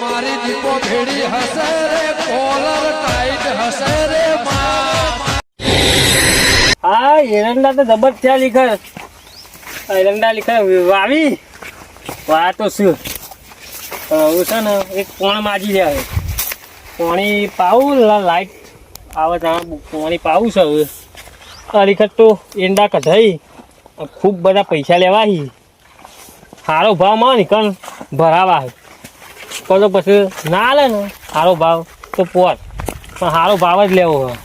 મારી દીપો ભેડી હશે રે, કોલર ટાઈટ હશે રે હા, એરંડા તો જબર થયા લીખર. એરંડા લીખર વાવી. વા તો શું હવે છે ને, એક કોણ માજી રહ્યા હવે. પાણી પાવું લાઈટ આવે ત્યાં. પાણી પાવું છે હવે. આ લીખર તો એંડા કઢાઈ ખૂબ બધા પૈસા લેવાય સારો ભાવમાં નીકળ ભરાવા પણ પછી ના લે ને. સારો ભાવ તો પોત. પણ સારો ભાવ જ લેવો હોય.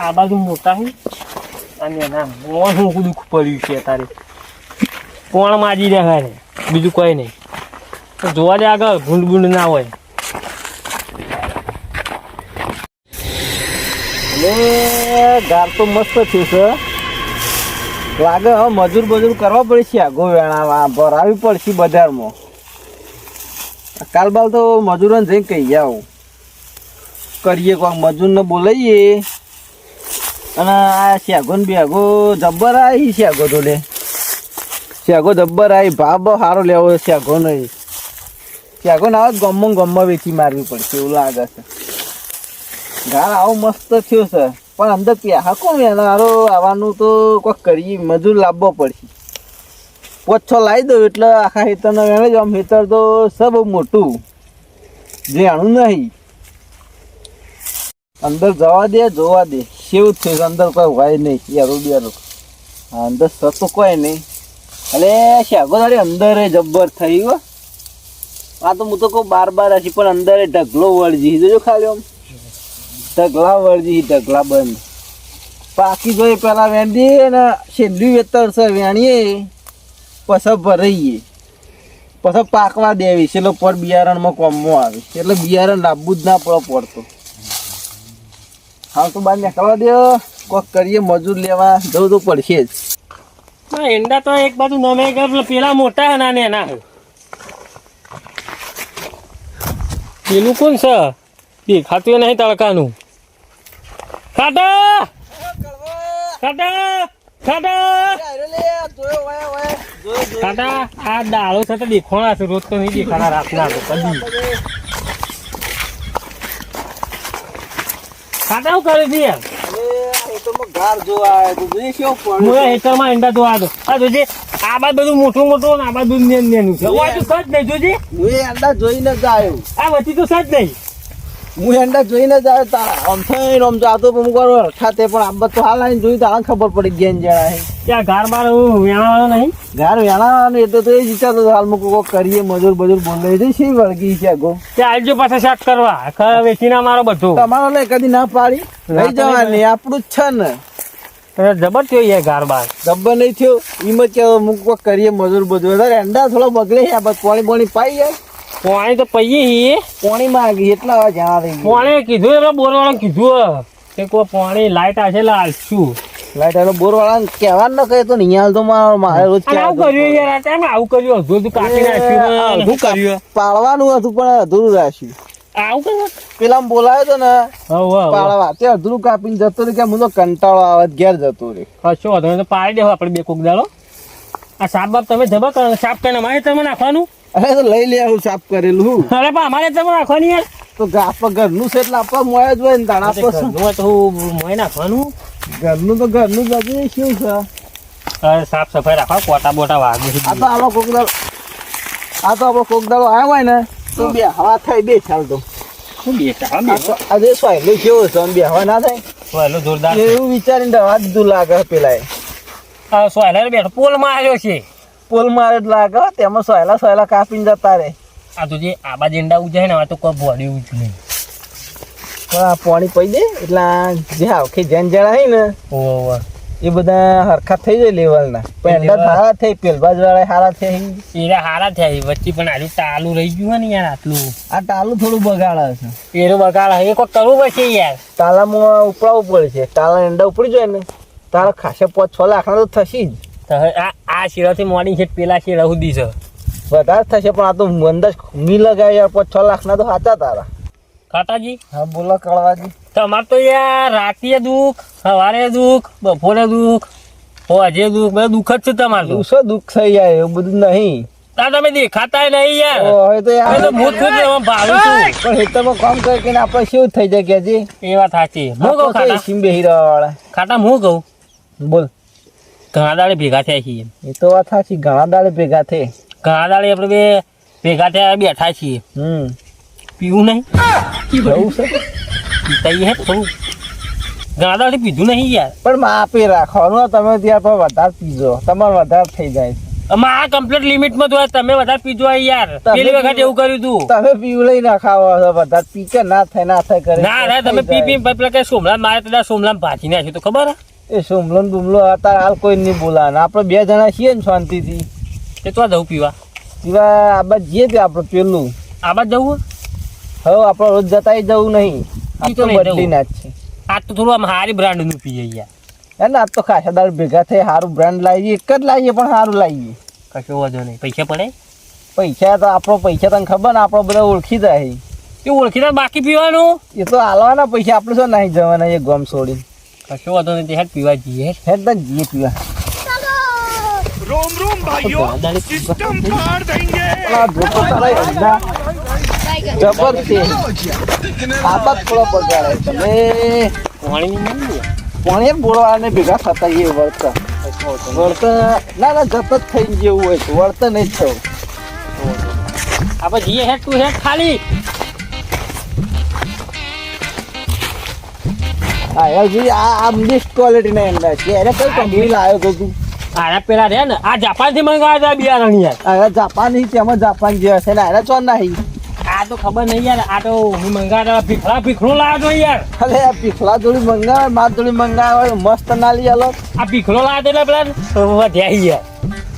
આ બાજુ મોટા છે અને ના મોણ હું દુઃખ પડ્યું છે તારે. કોણ માજી રહ્યા છે બીજું કોઈ નહીં. જોવા દે આગળ, ભૂંડ ભૂંડ ના હોય. એટલે ગાર તો મસ્ત થયું છે. લાગે હવે મજૂર બજૂર કરવા પડશે આગો વેણાવા ભરાવી પડશે બજારમાં. કાલ બાલ તો મજૂરોને જઈને કહી આવું કરીએ કોઈ મજૂરને બોલાવીએ અને આ શેગો ને બેગો જબ્બર આવી શેગો તો લે શેગો જબ્બર આવી ભાવ બહુ સારો લેવો શેગો નહીં શેગો ના આવે ગમમાં ગમમાં વેચી મારવી પડશે એવું લાગે છે. ગાળ આવો મસ્ત થયો છે. પણ અંદર પ્યાહા કોણ વેનારો આવવાનું તો કોઈક કરીએ, મજૂર લાવવો પડશે. પોચ છ લાવી દઉં એટલે આખા હેતરનો વેણે જ આમ હેતર તો સબ મોટું. જાણું નહીં. અંદર જવા દે, જોવા દે. કેવું થયું અંદર કોઈ હોય નહીં, યારું બેરું અંદર સતો કોઈ નહીં. એટલે શાગો તારી અંદર જબ્બર થઈ ગયો આ તો હું તો કહું બાર બાર હશે પણ અંદર ઢગલો વળજી. જોજો ખાલી આમ. ઢગલા વળજી, ઢગલા બંધ. પાકી જોઈ પેલા વેંડી ને છેલ્લી વેતર છે વેણીએ. પછી ભરાઈએ પછી પાકવા દેવી છે, એટલે પર બિયારણમાં કોમમાં આવે એટલે બિયારણ લાવવું જ ના પડે પડતો. હાલ તો બહાર નીકળવા દે. કોક કરીએ, મજૂર લેવા. જવું તો પડશે જ. હા એંડા તો એક બાજુ નમે ગયા પેલા મોટા ના ને એના. પેલું કોણ છે? દેખાતું નહીં તડકાનું. ખાટા ખાટા ખાટા ખાટા આ ડાળો છે તો દેખોણા છે રોજ તો નહીં દેખાના રાતના તો કદી. ખાટા શું કરે છે યાર? જોઈને જ આવ્યો. આ વચ્ચે તો સજ નહીં. હું એન્ડા જોઈને જ આવ્યો તારા આમ થઈને આમ જાતો પણ મુકો ખાતે પણ આ તો હાલ આવીને જોઈ તો આ ખબર પડી ગઈ ને જણા ત્યાં ઘર બાર હું વેણાવાનો નહીં? ઘર વેણાવાનો એટલે તો એ વિચારતો હાલ મૂકો કોક કરીએ મજૂર બજૂર બોલે છે શી વળગી છે ગો? ત્યાં આવજો પાછા શાક કરવા. વેચીને મારો બધું. તમારો લઈ કદી ના પાડી? લઈ જવાની આપણું જ છે ને. જબર થયો યાર ઘર બાર. જબર નહીં થયો. એમ જ કે મૂક કોક કરીએ મજૂર બજૂર. એંડા થોડો બગડે છે બધું પાણી પાણી પાઈ જાય. પાણી તો પૈયે છીએ. પાણી માંગી એટલા વાર જ્યાં પાણી કીધું એટલે બોરવાળા કીધું કે કોઈ પાણી લાઈટ આવશે એટલે હાલશું લાઈટ આલો બોરવાળા કહેવા ન કહે તો નહીં હાલ તો મારે રોજ આવું કર્યું યાર આ ટાઈમે આવું કર્યું અધૂર અધૂર કાપી નાખ્યું અડધું કર્યું પાળવાનું હતું પણ અધૂરું રાખ્યું. આવું કર્યું પેલા બોલાયો તો ને પાળવા. તે અધૂરું કાપીને જતો રહે કે હું તો કંટાળો આવે ઘેર જતો રે કશો વાંધો તો પાડી દેવો આપણે બે કોક દાડો. આ સાપ બાપ તમે જબા કરો સાપ કરીને અમારે તમે નાખવાનું? અરે તો લઈ લે હું સાફ કરેલું અરે પણ અમારે તમે નાખવાની યાર. તો આપણા ઘરનું છે એટલે આપણા મોય જ હોય ને શું? ઘરનું તો મોય નાખવાનું. ઘરનું તો ઘરનું જ બધું શું છે? સાફ સફાઈ રાખવા કોટા બોટા વાગે આ તો આપણો કોક દાડો આ તો આપણો કોક દાડો આવ્યો હોય ને તો બે હવા થાય બે ચાલ તો. આ તો આજે સોયલો કેવો છે બે હવા ના થાય? સોયલો જોરદાર એવું વિચારીને દવા દીધું લાગે પેલા સોયલો બેઠો પોલ માર્યો છે. પોલ માર્યો જ લાગે તેમાં સોયલા સોયલા કાપીને જતા રહે. આ તો જે આબા જેંડા ઉજાય ને આ તો કોઈ બોડી ઉજ નહીં. આ પાણી પડી દે એટલે જે આખી જેન જણા હે ને ઓવર એ બધા હરખા થઈ જાય લેવલના. એંડા સારા થઈ પેલબાજ વાળા સારા થઈ. એરા હારા થયા. વચ્ચે પણ આજુ ટાલુ રહી ગયું ને યાર આટલું. આ ટાલુ થોડું બગાડે છે. એરો બગાડ એ કોઈ કરવું પડશે યાર. ટાલામાં ઉપડાવવું પડે છે ટાલા એંડા ઉપડી જાય ને તારા ખાસે પાંચ છ લાખના તો થશે જ. આ આ શેરાથી મોડી છે પેલા શેરા સુધી છે. વધારે થશે પણ આ તો અંદાજ મી લગાવે યાર પાંચ છ લાખના તો સાચા તારા. કાટાજી હા બોલો કળવાજી. તમાર તો યાર રાતે દુઃખ સવારે દુઃખ બપોરે દુઃખ હોજે દુઃખ બધું દુઃખ જ છે તમારું તો. શું દુઃખ થઈ જાય એવું બધું નહીં. તાર તમે દેખાતા નહીં યાર. હવે તો યાર તો હું ખુદ છું. પણ હેતરમાં કામ કરીને આપણે શું થઈ જાય કે એ વાત સાચી. હું કહું તો ખાટા એસીમાં બેહી વાળા. ખાટા હું કહું? બોલ ઘણા દાડે ભેગા થયા છીએ એ તો વાત સાચી ઘણા દાડે ભેગા થઈ ઘણા દાડે આપણે બે ભેગા થયા બેઠા છીએ હમ પીવું નહીં જવું છે પીતા હે થોડું ઘણા દાડે પીધું નહીં યાર પણ માપે રાખવાનું તમે ત્યાં પર વધારે પીજો તમારે વધારે થઈ જાય છે. આ કમ્પ્લીટ લિમિટમાં તો તમે વધારે પીજો યાર પેલી વખત એવું કર્યું તું તમે પીવું લઈ ના ખાવા છો વધારે પી કે ના થાય ના થાય કરે ના ના તમે પી પી પેલા કઈ સોમલા મારે તો સોમલા ભાજી નાખ્યું તો ખબર હે? એ સોમલો ને બુમલો અત્યારે હાલ કોઈ નહીં બોલાવે. આપણે બે જણા છીએ ને શાંતિથી. એ તો જવું પીવા. પીવા આ જઈએ તે આપણે પેલું. આ બાદ જવું? હવે આપણે રોજ જતાય જવું નહીં. આ તો બદલી ના છે. આ તો થોડું આમ હારી બ્રાન્ડનું પીએ યાર. ને આ તો ખાસા દાળ ભેગા થઈ સારું બ્રાન્ડ લાવીએ એક જ લાવીએ પણ સારું લાવીએ. કશો વાંધો નહીં. પૈસા પડે? પૈસા તો આપણો પૈસા તને ખબર ને આપણો બધા ઓળખી જાય. એ ઓળખીને બાકી પીવાનું? એ તો હાલવાના પૈસા આપણે શું નહીં જવાના એ ગમ છોડી કશો વાંધો નથી હેડ પીવા જઈએ હેડ બસ જઈએ પીવા. રોમ રોમ ભાઈઓ સિસ્ટમ ફાડ દેંગે આ ભૂખો તારા અંધા જબર છે થોડો બગાડે તમે પાણી નહીં પાણી બોળવાને ભેગા થતા એ વર્તા વર્તા ના ના જત થઈ જેવું હોય છે. વર્તા નહીં થયું આપણે જઈએ હેડ તું હેડ ખાલી. જી આ આ બેસ્ટ ક્વોલિટીના એંડા છે એને કઈ કંપની લાવ્યો તો તું પેલા રે ને આ જાપાનથી મંગાવ્યા હતા બિયારણ યાર. અરે જાપાન નહીં તેમાં જાપાન જેવા છે ને આને ચોન નહીં આ તો ખબર નહીં યાર આ તો હું મંગાવ્યા લાવ્યો તો યાર. અલે આ પીખલા જોડી મંગાવે માર મંગાવે મસ્ત નાલી અલગ આ ભીખલો લાવ્યો એટલે પેલા વધ્યા યાર.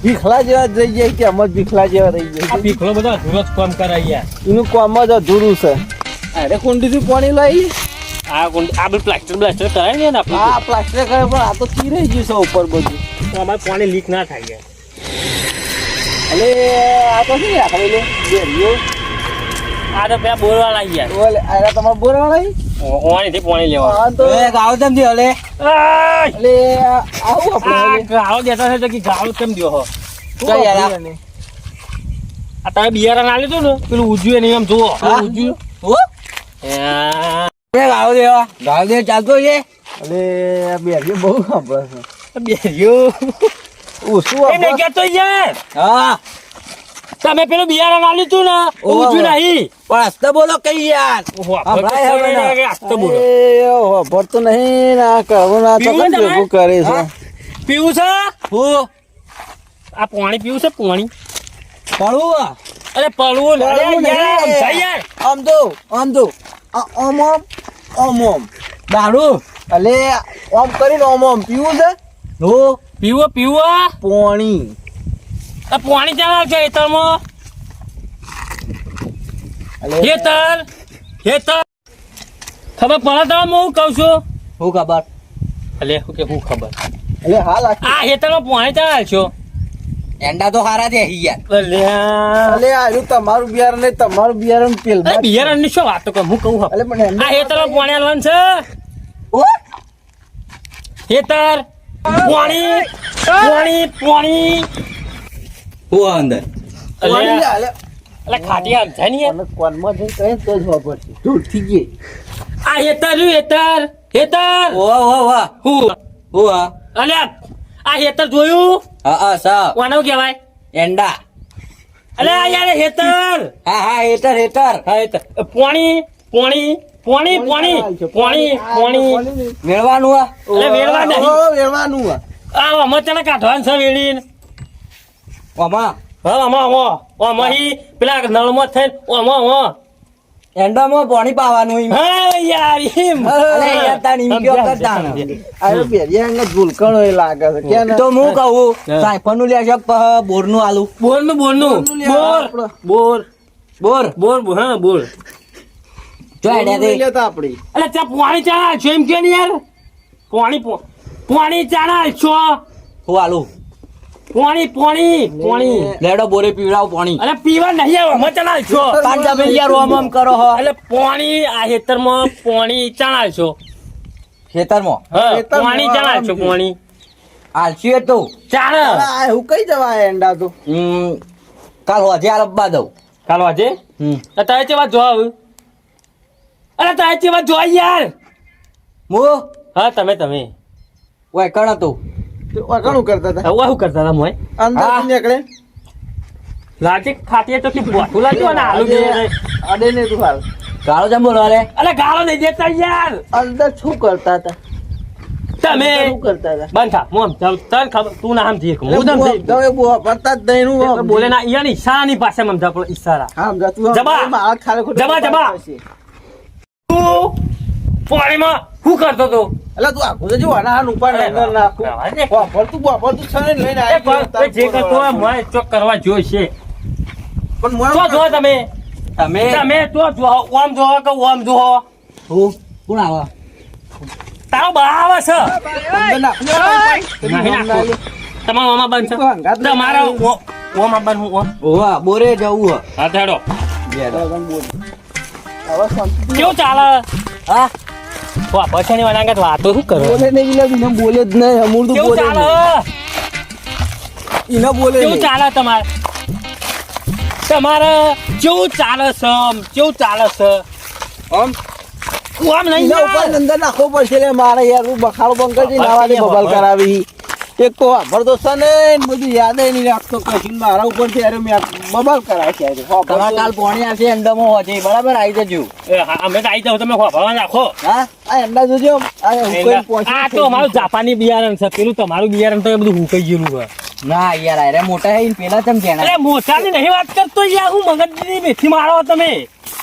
ભીખલા જેવા રહી જાય કે અમર ભીખલા જેવા રહી આ જાય ભીખડો બધો અધૂરો જ કામ કરાય યાર. એનું કામ જ અધૂરું છે. અરે કુંડીથી પાણી લઈ? આ કોણ- આ બધું પ્લાસ્ટર બ્લાસ્ટર કરાય ને આપણે? આ પ્લાસ્ટર કરે પણ આ તો ચીરાઈ ગયું છે ઉપર બધું. તો અમારે પાણી લીક ના થાય યાર. અલે આ તો શું રાખે લે? બેરીઓ આ તો પેલા બોરવા લાગી ગયા ઓલે આ તમારે બોરવા લાગી ઓણીથી પાણી લેવા. હા તો ગાવ તેમ દે હલે અલે આવું આપણે ગાવ દેતા છે તો કે ગાવ કેમ દ્યો હો? શું યાર આ તમે બિયારણ આલ્યું હતું ને? પેલું ઉજ્યું નહીં એમ જુઓ. પેલું ઉજ્યું ગાળો દેવા. ગાળો દે ચાલતો છે? અરે આ બેરીઓ બહુ સાંભળે છે. બેર્યો ઓછું એ નહીં આપણે કહેતો યાર હા. તમે પેલું બિયારણ આલ્યું તું ને ઓહો. નહીં. પણ હસ્તે બોલો કઈ યાર. ના. બોલો. એ ભરતું નહીં ના કરવું ના તો તમારે? કરે છે. પીવું છે? હું? આ પાણી પીવું છે પાણી. પડવું અરે પડવું. આમ તો આમ તો. ઓમ ઓમ ઓમ ઓમ. દારૂ? અલે ઓમ કરીને ઓમ ઓમ. પીવું છે? નો પીવો પીવો. પોણી. આ પાણી ચાલે છે હેતરમાં હેતર હેતર ખબર પડે તો હું કહું છું. હું ખબર? અલે શું કે હું ખબર? અલે હાલ આ આ હેતરમાં પાણી ચાલે છો એંડા તો હારા દે યાર. અલે આયુ તમારું બિયારણ નહીં તમારું બિયારણ પેલ અરે બિયારણની શું વાત કરું હું કહું. અલે પણ આ હેતરમાં પાણી આલવાનું છે. ઓ હેતર પાણી પાણી પાણી. હું અંદર. અલે અલે ખાટી આમ છે ને. અને કોનમાં જઈ કઈ તો જ ખબર પડશે ધૂળ થઈ ગઈ. આ હેતર હેતર હેતર ઓ વાહ વાહ હું? હું હા અલે આ હેતર જોયું? હા હા સાહેબ કોનું કહેવાય? એંડા. અલે આ યાર હેતર હા હા હેતર હેતર હા હેતર પોણી પોણી પોણી પોણી પોણી પોણી મેળવાનું હા અલે મેળવા નહીં. ઓ, વેડવાનું આ. આ આમાં તને કાઢવાનું છે વેડીને ઓમાં? હા આમાં આમાં. આમાં ઈ પેલા નળમાં થઈને આમાં આમાં એંડામાં પાણી પાવાનું હા યાર એમ. અરે યાર તાન એમ કરતા? ને. બેરિયા અંગે ભૂલકણો એ લાગે છે. કે તો હું કહું હા. સાયફરનું લેશો બોરનું આલું. બોરનું બોરનું. બોરનું બોર બોર. બોર? બોર બોર, હા બોર. જો આઈડિયા દે. આપડી. અલે ચા પાણી ચાણા છો એમ કે ને યાર? પાણી પો- પાણી ચાણા છો? હું આલું. પાણી પાણી પાણી. લેડો બોરે પીવડાવ પાણી. અરે પીવા નહીં આવે અમે ચાણા છો પાંચ તમે યાર ઓમ ઓમ કરો હો. એટલે પાણી આ ખેતરમાં પાણી ચાણા છો ખેતરમાં પાણી ચાણા છો પાણી. આલસી તો ચાણા. હું કઈ જવા એંડા તો? કાલ વાજે આ રબ્બા દઉં. કાલ વાજે હમ. તારે ચેવા જોવા અરે તારે ચેવા જો યાર? હું? હા તમે તમે. ઓય કણ હતું? ઘણું કરતા હતા? હવે કરતા હતા મોય. અંદર નીકળે લાજી ખાતી તો કે બોઠું લાગ્યું અને આલુ અડે ને તું હાલ. કાળો જમ બોલો રે અરે ગાળો નહીં દેતા યાર. અંદર શું કરતા હતા? તમે શું કરતા હતા? બંધ થા મોમ ચાલ ખબર તું ના સમજી એક હું હું સમજી તમે બહુ જ નહીં હું બોલે ના ઈયાની ઈશારાની પાસે મમતા પડે ઈશારા. હા જબા. જબા, જબા. તું પાણીમાં શું કરતો તો એટલે તું આખું જો આના હાથ ઉપર અંદર નાખું. વાપરતું વાપરતું છે ને લઈને એ આવી પણ એ જે કરતો હોય મોય ચોક કરવા જોઈશે. પણ મોય તો જો તમે. તમે? તમે તો જો ઓમ જો કે ઓમ જો. હું? કોણ આવા? તારો બા આવે છે. તમારો ઓમાં બંધ તું છે તમારો આવ્યો. ઓમાં બંધ હું ઓમ. ઓવા બોરે જવું હ હા. તેડો હવે શાંતિ. કેવું ચાલે? હા? વાહ પછાની વાળા વાતો શું કરો? બોલે નહીં એટલે બીને બોલે જ નહીં અમૂર તો બોલે ચાલે? નહીં. બોલે કેવું ચાલે તમારે? તમારે કેવું ચાલે છે આમ? કેવું ચાલે છે. આમ? આમ નહીં ઉપર. અંદર નાખવો પડશે મારે યાર બખાડો બંકરથી દે બબાલ. કરાવી. એક તો વાપર તો છે ને બધું યાદ નહીં રાખતો કશું મારા ઉપરથી યાર મેં બબાલ કરાવે છે તમારે કાલ પોણી આવશે અંડમો હોજે બરાબર? આવી જજો. અમે તો આવી જાવ તમે ખોફાવા રાખો હા? આ અંડા જોજો આ તો અમારું જાપાની બિયારણ છે પેલું તમારું બિયારણ તો એ બધું હુકાઈ ગયેલું છે. ના યાર અરે મોટા હે પેલા ચમ અરે મોટા ની નહીં વાત કરતો યાર હું મગજની મેથી મારો તમે.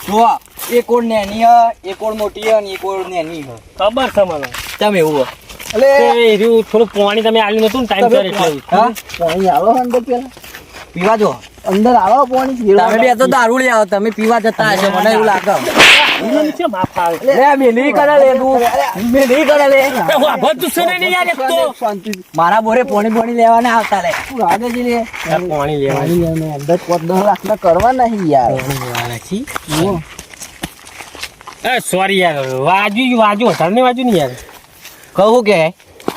જો એક ઓળ નેની હ એક ઓળ મોટી હ અને એક ઓળ નેની હ. ખબર છે મને. તમે એવું હ. એટલે થોડું પાણી તમે આલી નતું ને ટાઈમ સર એટલે હા? પાણી આવો અંદર પેલા. પીવા જો. અંદર આવો પાણી તમે બે તો દારૂ લઈ આવો તમે પીવા જતા હશે મને એવું લાગે. કરે કરે ને મારા બોરે પોણી પોણી લેવાના આવતા લે. પાણી લેવાનું. અંદર પોત દસ લાખના કરવા નહીં યાર. સોરી યાર વાજુ વાજુ વધારે નહીં વાજુ ને યાર. કહું કે?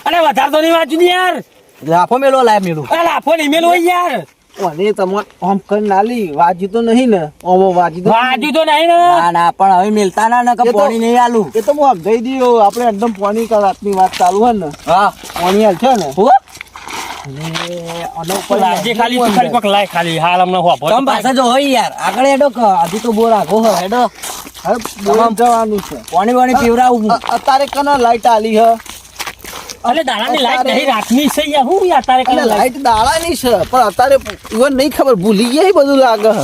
અરે વધારે તો નહીં વાંચું યાર. લાફો મેલો લાય મેલું. અરે લાફો નહીં મેલો યાર. અને તમાર આમ કરી નાલી વાજી તો નહીં ને? ઓમો વાજી તો વાજુ તો નહીં ને. ના ના પણ હવે મિલતા ના ને કે એ નહીં આલું. એ તો હું સમજાઈ દઉં. આપણે એકદમ પાણી કા રાતની વાત ચાલુ હોય ને. હા. પાણી હાલ છે ને. હું લાજે ખાલી તું ખાલી કોક લાય ખાલી હાલ હમણાં વાભો તમે પાછા જો હોય યાર. આગળ એડો હજી તો બોર આગો હ. હેડો. હવે બોલામ જવાનું છે. પાણી પાણી પીવડાવું અત્યારે કના લાઈટ આલી હ? અરે દાડાની લાઈટ નહીં રાતની છે યાર. હું યાર અને કઈ લાઈટ લાઈટ દાડાની છે. પણ અત્યારે ઈવન નહીં ખબર ભૂલી ગયા બધું લાગે હ.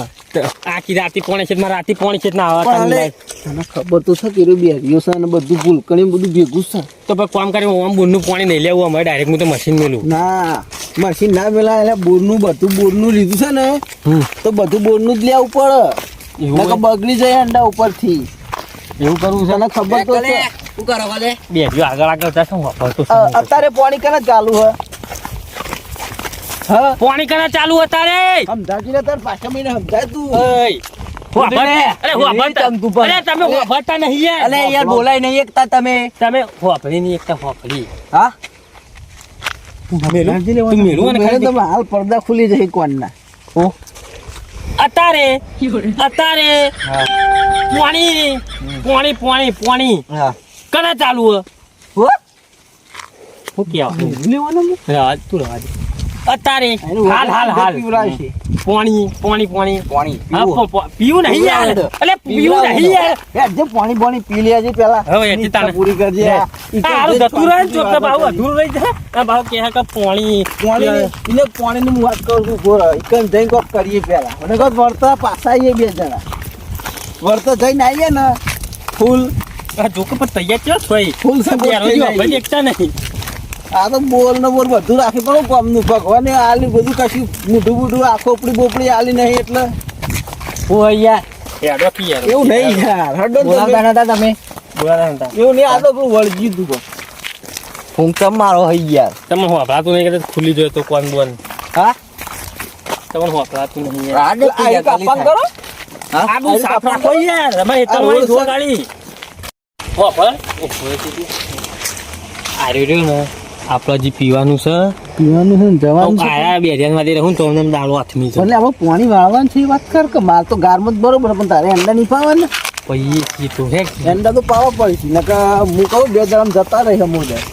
આખી રાતી પોણે છે મારા રાતી પોણી છે ના આવે તને ખબર તો છે કે બેરીઓ છે અને બધું ભૂલકણી બધું ભેગું છે. તો પછી કામ કરી હું આમ બોરનું પાણી નહીં લેવું અમારે ડાયરેક્ટ હું તો મશીન મેલું. ના મશીન ના પેલા એટલે બોરનું બધું બોરનું લીધું છે ને તો બધું બોરનું જ લેવું પડે. બગડી જાય અંડા ઉપરથી. એવું કરવું છે? ને ખબર તો છે. શું કરો બે જો આગળ આગળ શું વાપરતો અત્યારે પાણી કને ચાલુ હ હા પાણી કના ચાલુ અત્યારે સમજાવજી ને તાર પાછા મહિને સમજાય તું. અરે વાપરતા- તમ તું પણ. અરે તમે વાપરતા નહીં યાર. અલે યાર બોલાય નહીં એકતા તમે. તમે વાપરી નહીં એકતા વાપરી હા? મેલું? તું મેલું અને મેં ખાલી તમે હાલ પડદા ખુલી જશે કોણના. અત્યારે અત્યારે પાણી. પાણી પાણી પાણી. કના ચાલુ હું? હું? લેવાનું રાજ તું રાજ. અત્યારે હાલ હાલ હાલ. પાણી પાણી પાણી. પાણી પીવું. નહીં યાર. એટલે પીવું નહીં યાર. જે પાણી પાણી પી લેજે પેલા. હવે તાને. પૂરી કરજે. આ. ઈ આ તો જતું રહે ને ચોખ્ખા ભાવ પાણી અધૂરું રહી જાય. આ ભાવ કહે કે પાણી. પાણી એને પાણીની હું વાત કરું છું બોલો ઈકન જઈને કોક કરીએ પેલા મને કહો વર્તા પાછા આવીએ બે જણા. વર્તા જઈને આવીએ ને ફૂલ. આ જોકે પણ તૈયાર છો ફૂલ સપોર્ટ યાર, થઈ હજુ જાય. આપણે એકતા નહીં. આ તો બોલ ને બોલ બધું રાખી પણ કોમનું ભગવાને આલી બધું કશું મૂઠું મૂઠું આખો ઉપડી બોપડી આલી નહીં એટલે. હું યાર. યાર કી યાર? એવું નહીં યાર. હડો બોલાતા નતા તમે? બોલાતા નતા. એવું નહીં આ તો વળગી દીધું હું તમ મારો હઈ યાર? તમે હું ભાતું નહીં કે ખુલ્લી જોઈએ તો કોણ બોન? હા? તમે હું ભાતું નહીં યાર. આ એક કાપવાનું કરો? હા? આ સાફ રાખો યાર અમારે એ છે. ગાડી. હો પણ. આ રહ્યું ને. આપણે જે પીવાનું છે. પીવાનું છે ને જવાનું આયા આ બેરિયામાંથી રહું ને તો અમને દાળો હાથમી છે એટલે આપણે પાણી વાળવાનું છે એ વાત કર કે માલ તો ગારમાં જ બરોબર પણ તારે એંડા નહીં પાવે ને પછી એ તો હે એંડા તો પાવા છે નકર હું કહું બે જણા જતા રહે સમુદાય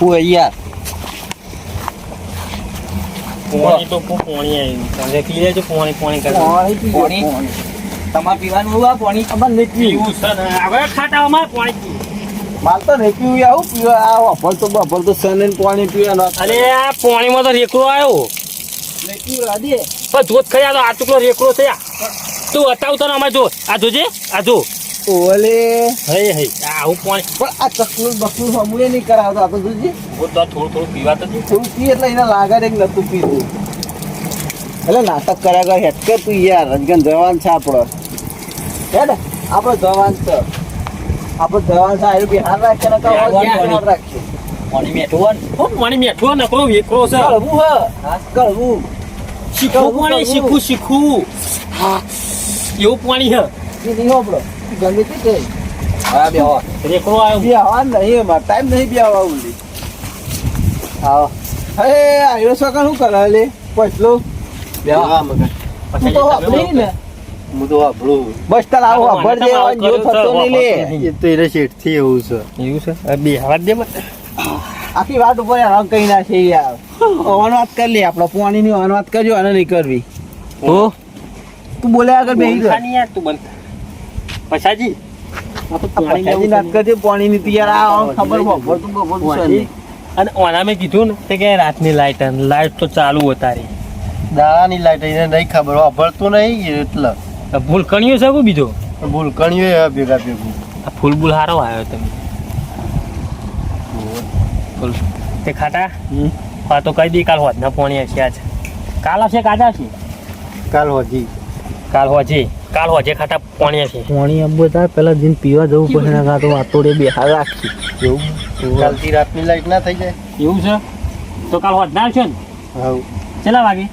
હું યાર પોણી તો પોણી આવી પી લેજો પોણી પોણી કરી પાણી પાણી? પાણી. તમારે પીવાનું આ પાણી? અમારે નહીં પીવું. પીવું છે ને. હવે ખાટામાં પાણી. પીવું માલ તો નહીં આવું પીવા આ અભળ તો અભળ તો સને પાણી પીવાનું અરે આ પાણીમાં તો રેકડો આવ્યો. નહીં પીવું પણ જોત ખરી આ તો આ ટુકડો રેકડો થયા તું બતાવ તને અમારે જો. આ જોજે આ જો. ઓલે. હઈ આ આવું પાણી. પણ આ ચકલું બકલું સમૂહ નહીં કરાવતો આ તો જોજે. હું તો થોડું થોડું પીવા તો થોડું પી એટલે એને લાગે કે નતું પીતું એટલે નાટક કર્યા કર હેટકે તું યાર. રજગન જવાન છે આપણો. હેડ આપણો જવાન છે. આપણો છે આયુ બિહાર રાખે ને કાં બિહાર બિહાર પાણી. રાખે પાણી મેઠું ને હો, પાણી મેઠો નકરો વેકરો છે. કળવું હ. કળવું શીખવું પાણી શીખવું. શીખવું એવું પાણી છે નહીં આપણો ગમે તે કે હા બે હો રેકડો આવ્યો. બિહાર નહીં એમાં ટાઈમ નહીં બિહાવા ઉલી હા. હે આવ્યો સકન શું કરે લે? પછલો બે હો તું તો વાપરી ને. હું તો વાપરું બસ તાર આવો વાપર જે આવો થતો નહીં લે. એ તો એને શેઠથી એવું છે. એવું છે? આ બે હવા દે આખી વાત ઉપર યાર કઈ ના છે યાર ઓન વાત કરી લે આપણે પાણી ની ઓન વાત કરજો અને નહીં કરવી. હો? તું બોલે આગળ બેહી ગયો ખાની યાર તું બંધ પછાજી. પાણી વાત કરજે પાણી ની યાર આ ખબર બપોર તું બપોર. અને ઓના મેં કીધું ને કે રાતની લાઈટ લાઈટ તો ચાલુ હતી દાડાની લાઈટ એને નહીં ખબર વાપરતું નહીં એટલે. ભૂલ કણ્યો છે બીજો? ભૂલ કણ્યું ભેગા ભેગું. આ ફૂલ બુલ હારો આવ્યો તમે. ફૂલ તે ખાટા. હા તો કહી દઈ કાલ હોત ના પોણી હશે આજ. કાલ હશે કાજા છે કાલ હોજી. કાલ હોજી. કાલ હોજે ખાટા પોણી હશે પોણી આમ બધા પેલા દિન પીવા જવું પડે ને કાં તો બે બેહાર રાખી. એવું? કાલથી રાતની લાઈટ ના થઈ જાય. એવું છે? તો કાલ હોત ના આવશે ને? હા કેટલા વાગે?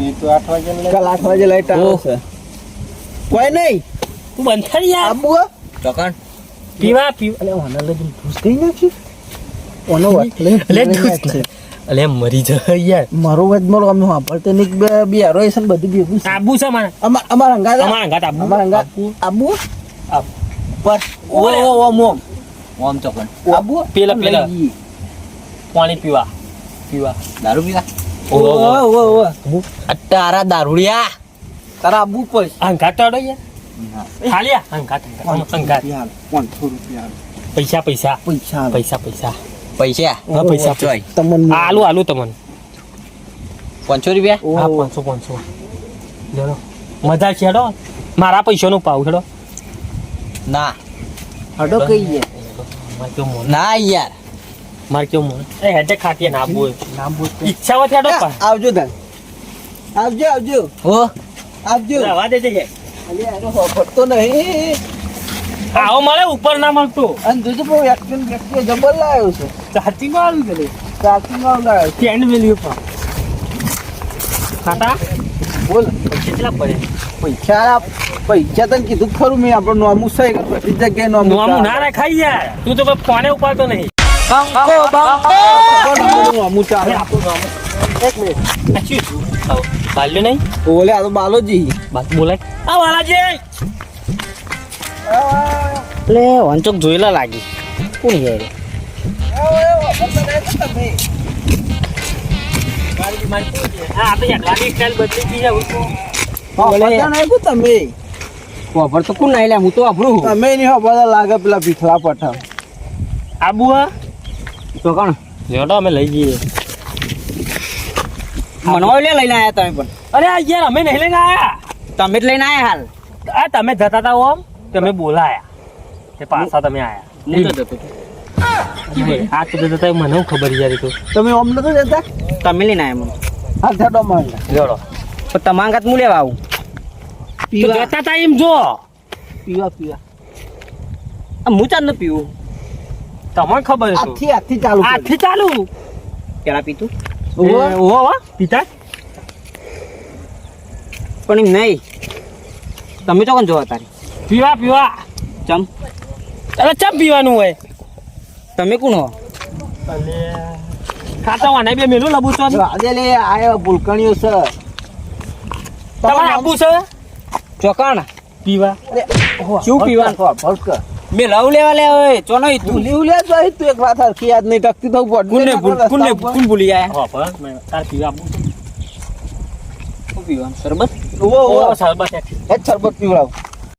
એ તો આઠ વાગ્યાની કાલ આઠ વાગે લાઈટ આવે છે. કોઈ નહીં. તું બંધ કરી યાર. આબુ ચોકણ. પીવા પીવા. અલે ઓને લગી ભૂસ નાખી ઓનો વાત નાખશે. અલે મરી જાય યાર. મારો વાત મારો અમે વાપરતે ને બે બે હારો છે ને બધું ભેગું છે. આબુ છે મારે. અમાર અમાર અંગાત અમારા ઘાટ આબુ. અમાર અંગાત આબુ. પર ઓ ઓ ઓ મોમ. મોમ ચોકણ. આબુ પેલા પેલા. પાણી પીવા. પીવા. દારૂ પીવા. અટ્ટારા દારૂડિયા. તારા આબુ પર. અંગાટ અડો હાલ્યા 500 રૂપિયા પૈસા પૈસા. પૈસા પૈસા પૈસા. પૈસા. હા પૈસા તમને આલુ આલુ તમને પાંચસો રૂપિયા? હા પાંચસો પાંચસો. લેડો. મજા છે હેડો. મારા પૈસાનો પાવ હેડો. ના. હડો. કહીએ. ના યાર. મારે કેવું મોન? એ હેડે ખાતી ના બોલ નામ બોલ ઈચ્છા હોય હેડો પા આવજો તાર આવજો આવજો. હો? આવજો. રવા દેજે કે અલે આનો હોફટ તો નહીં. આવો મળે ઉપર ના મળતો. અને જોજો બહુ એક્શન વ્યક્તિ જબર લાવ્યો છે. ચાર્જિંગ વાળું ગયેલું ચાર્જિંગ વાળો લાવ્યો છે. સ્ટેન્ડ વેલ્યુ પર. ખાતા બોલ. કેટલા પડે? પૈસા પૈસા તને કીધું ખરું મેં. આપણું નોમું છે બધી જગ્યાએ નોમું નોમું ના રાખાય યાર. તું તો ફોને ઉપાડતો નહીં. નોમું ચાલે એક મિનિટ બાલ્યો નહીં ઓલે આ તો બાલોજી. બોલાય આ વાલાજી એટલે વંચોક જોયેલા લાગી. કોણ હા છે તમે. ખબર તો કોણ નાઈ લે હું તો આપણું તમે નહીં હો લાગે પેલા પીઠલા પઠા. આબુ હા તો કોણ? લેડો અમે લઈ જઈએ. મનવા લે લઈને આયા તમે પણ. અરે યાર અમે નહીં લઈને આયા. તમે જ લઈને આયા હાલ. આ તમે જતા હતા ઓમ તમે બોલાયા. તે પાછા તમે આયા. હું તો જતો. આ તો જતા મને ખબર યાર તો. તમે ઓમ નતો જતા? તમે લઈને આયા મને. હા થતો મને જોડો. પણ તમારા ઘાત હું લેવા આવું? પીવા. જતા હતા એમ જો. પીવા પીવા. આ હું ચાલ ન પીવું. તમને ખબર છે આથી આથી ચાલુ આથી ચાલુ? પેલા પીતું? ઓહો. એ, પીતા પણ નહીં. તમે તો કોણ જોવા તારી? પીવા પીવા. ચમ. અરે ચમ પીવાનું હોય? તમે કોણ હો? ખાતા વાને બે મેલું લબુ છો આજે લે આયો ભૂલકણીઓ છે. તમારે આબુ છે? ચોકાણ. પીવા. શું પીવાનું? ભલક મેં લવ લેવા લે ઓય ચોનો ઈ તું લીવ લે તો તું એક વાત હરખી યાદ નહીં ટકતી થવું પડ કુને ભૂલ કુને કુન ભૂલી આયા હા પર મે તાર પીવા આપવું છે. પીવા શરબત ઊભો. ઓ, શરબત એક. એ શરબત પીવડાવ